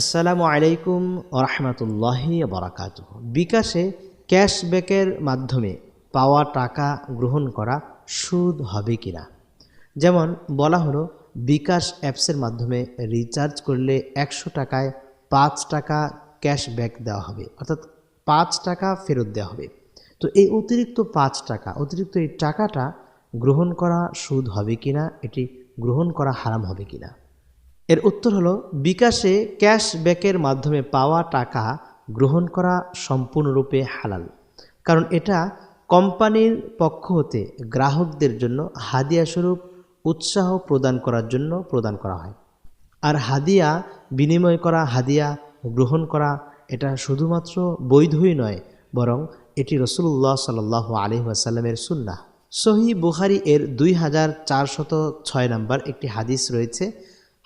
আসসালামু আলাইকুম ওরহমতুল্লাহি বারাকাত বিকাশে ক্যাশব্যাকের মাধ্যমে পাওয়া টাকা গ্রহণ করা সুদ হবে কিনা? যেমন বলা হলো, বিকাশ অ্যাপসের মাধ্যমে রিচার্জ করলে একশো টাকায় পাঁচ টাকা ক্যাশব্যাক দেওয়া হবে, অর্থাৎ পাঁচ টাকা ফেরত দেওয়া হবে। তো এই অতিরিক্ত পাঁচ টাকা, অতিরিক্ত এই টাকাটা গ্রহণ করা সুদ হবে কিনা, এটি গ্রহণ করা হারাম হবে কিনা? এর উত্তর হলো, বিকাশে ক্যাশব্যাকের মাধ্যমে পাওয়া টাকা গ্রহণ করা সম্পূর্ণরূপে হালাল। কারণ এটা কোম্পানির পক্ষ হতে গ্রাহকদের জন্য হাদিয়া স্বরূপ উৎসাহ প্রদান করার জন্য প্রদান করা হয়। আর হাদিয়া, বিনিময় করা, হাদিয়া গ্রহণ করা, এটা শুধুমাত্র বৈধই নয়, বরং এটি রসুল্লাহ সাল আলহি আসাল্লামের সুন্না সহি বুখারি এর দুই হাজার চারশত ছয় নম্বর একটি হাদিস রয়েছে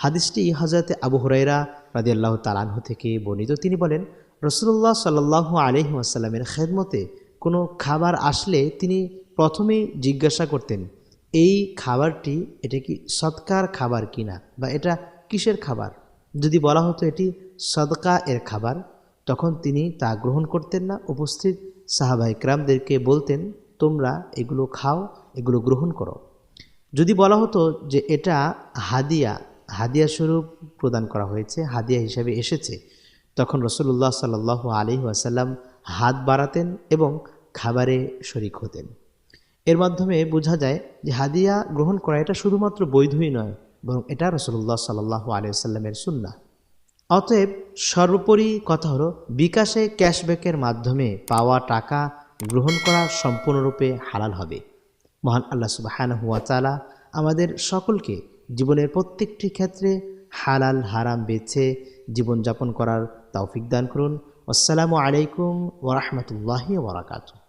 হাদিসটি হজরতে আবু হুরাইরা রাজি আল্লাহ তালানহু থেকে বর্ণিত। তিনি বলেন রসুল্লাহ সাল্লাহ আলহি আসাল্লামের খেদমতে কোনো খাবার আসলে তিনি প্রথমেই জিজ্ঞাসা করতেন, এই খাবারটি এটা কি সৎকার খাবার কিনা বা এটা কিসের খাবার? যদি বলা হতো এটি সদকা এর খাবার, তখন তিনি তা গ্রহণ করতেন না। উপস্থিত সাহাবাই ক্রামদেরকে বলতেন, তোমরা এগুলো খাও, এগুলো গ্রহণ করো। যদি বলা হতো যে এটা হাদিয়া হাদিয়া স্বরূপ প্রদান করা হয়েছে, হাদিয়া হিসাবে এসেছে। তখন রসুল্লাহ সাল আলি আসাল্লাম হাত বাড়াতেন এবং খাবারে শরিক হতেন। এর মাধ্যমে বোঝা যায় যে হাদিয়া গ্রহণ করা এটা শুধুমাত্র বৈধই নয়, বরং এটা রসুল্লাহ সাল্লাহ আলিয়াল্লামের সুন্না অতএব সর্বোপরি কথা হলো, বিকাশে ক্যাশব্যাকের মাধ্যমে পাওয়া টাকা গ্রহণ করা সম্পূর্ণরূপে হালাল হবে। মহান আল্লাহ সুবাহ হুয়া চালা আমাদের সকলকে জীবনের প্রত্যেকটি ক্ষেত্রে হালাল, হারাম বেছে জীবনযাপন করার তৌফিক দান করুন। আসসালামু আলাইকুম ওরহমতুল্লাহি ওবরাকাতু